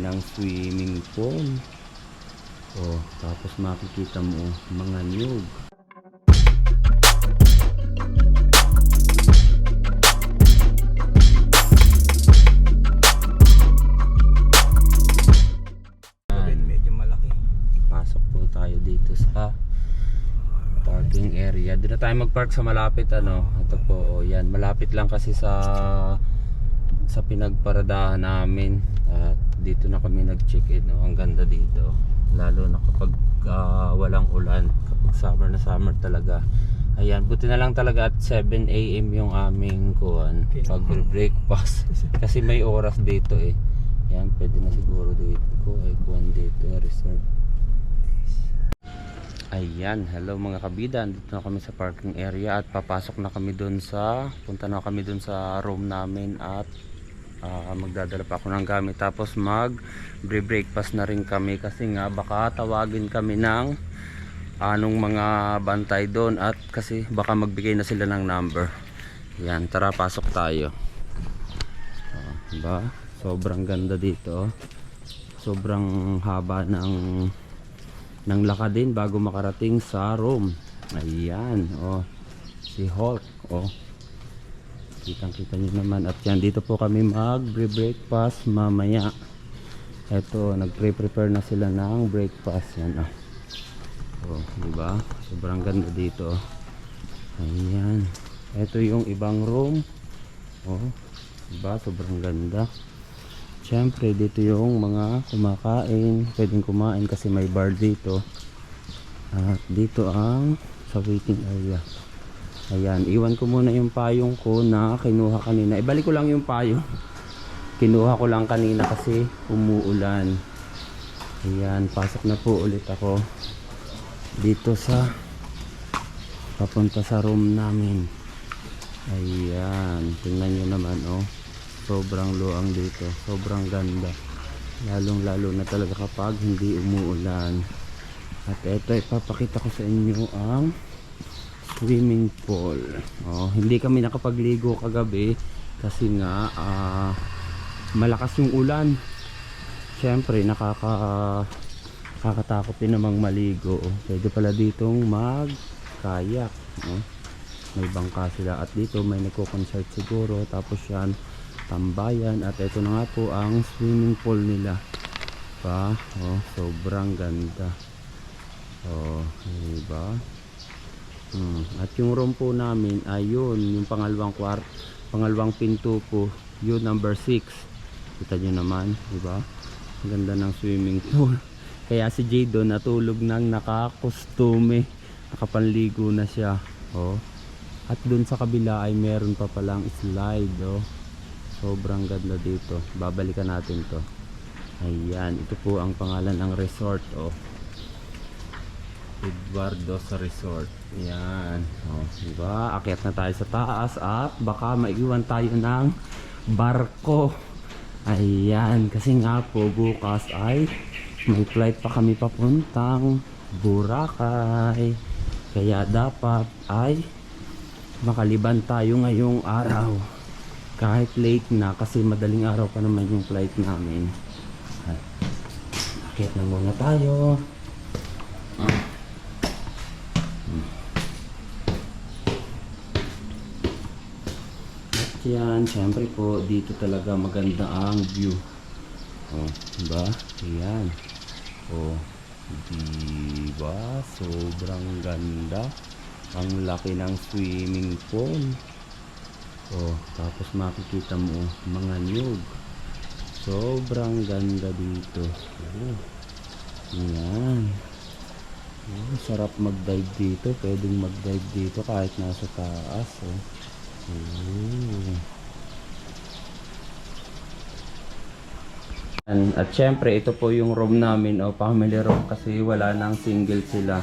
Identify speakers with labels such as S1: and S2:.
S1: ng swimming pool. Oh, tapos makikita mo oh, mga
S2: malaki.
S1: Pasok po tayo dito sa parking area. Doon na tayo mag-park sa malapit ano. Ito po, oh, yan. Malapit lang kasi sa sa pinagparadahan namin. At dito na kami nag-check-in. No? Ang ganda dito. Lalo na kapag ah, walang ulan. Kapag summer na summer talaga. Ayan, buti na lang talaga at 7 a.m. yung aming kuhan.
S2: Okay.
S1: Pag breakfast. Kasi may oras dito eh. Yan, pwede na siguro dito ko ay kuhan dito, reserve. Ayan, hello mga kabida. Dito na kami sa parking area at papasok na kami doon sa punta na kami doon sa room namin at ah, magdadala pa ako ng gamit tapos mag breakfast na rin kami kasi nga baka tawagin kami ng anong mga bantay doon at kasi baka magbigay na sila ng number. Yan, tara pasok tayo. Oh, diba? Sobrang ganda dito. Sobrang haba ng ng lakad din bago makarating sa room. Ayan, oh. Si Hulk, oh. Kitang-kita niyo naman at yan dito po kami mag-breakfast mamaya. Eto, nagpre-prepare na sila ng breakfast yan, oh. Oh, di ba? Sobrang ganda dito. Ayan. Ito yung ibang room. Oh, di ba? Sobrang ganda. Siyempre, dito yung mga kumakain. Pwedeng kumain kasi may bar dito. At dito ang sa waiting area. Ayan, iwan ko muna yung payong ko na kinuha kanina. Ibalik ko lang yung payong. Kinuha ko lang kanina kasi umuulan. Ayan, pasok na po ulit ako dito sa papunta sa room namin. Ayan, tingnan nyo naman oh. Sobrang luang dito. Sobrang ganda. Lalong lalo na talaga kapag hindi umuulan. At eto ipapakita ko sa inyo ang swimming pool. Oh, hindi kami nakapagligo kagabi kasi nga ah, malakas yung ulan. Siyempre nakaka nakakatakot din namang maligo. Pwede pala ditong mag kayak. Oh. May bangka sila at dito may nagko-concert siguro tapos yan tambayan at ito na nga po ang swimming pool nila. Pa, oh, sobrang ganda. Oh, diba? Hmm. At yung room po namin ay yun, yung pangalawang kwart, pangalawang pinto po, yun number 6. Kita nyo naman, di ba? Ganda ng swimming pool. Kaya si Jado natulog nang nakakostume, nakapanligo na siya. Oh. At dun sa kabila ay meron pa palang slide, oh. Sobrang ganda dito. Babalikan natin to. Ayan, ito po ang pangalan ng resort, oh. Eduardo sa resort. Yan. Oh, diba? Akyat na tayo sa taas at baka maiwan tayo ng barko. Ayan. Kasi nga po bukas ay may flight pa kami papuntang Boracay. Kaya dapat ay makaliban tayo ngayong araw. Kahit late na kasi madaling araw pa naman yung flight namin. At, Akyat na muna tayo. At yan, syempre po, dito talaga maganda ang view. Oh, diba? Ayan. Oh, diba? Sobrang ganda. Ang laki ng swimming pool. Oh, tapos makikita mo mga nyug. Sobrang ganda dito. Oh. Ayan. Oh, sarap mag-dive dito. Pwedeng mag-dive dito kahit nasa taas. Oh. Oh. Yan. At syempre, ito po yung room namin o family room kasi wala nang single sila.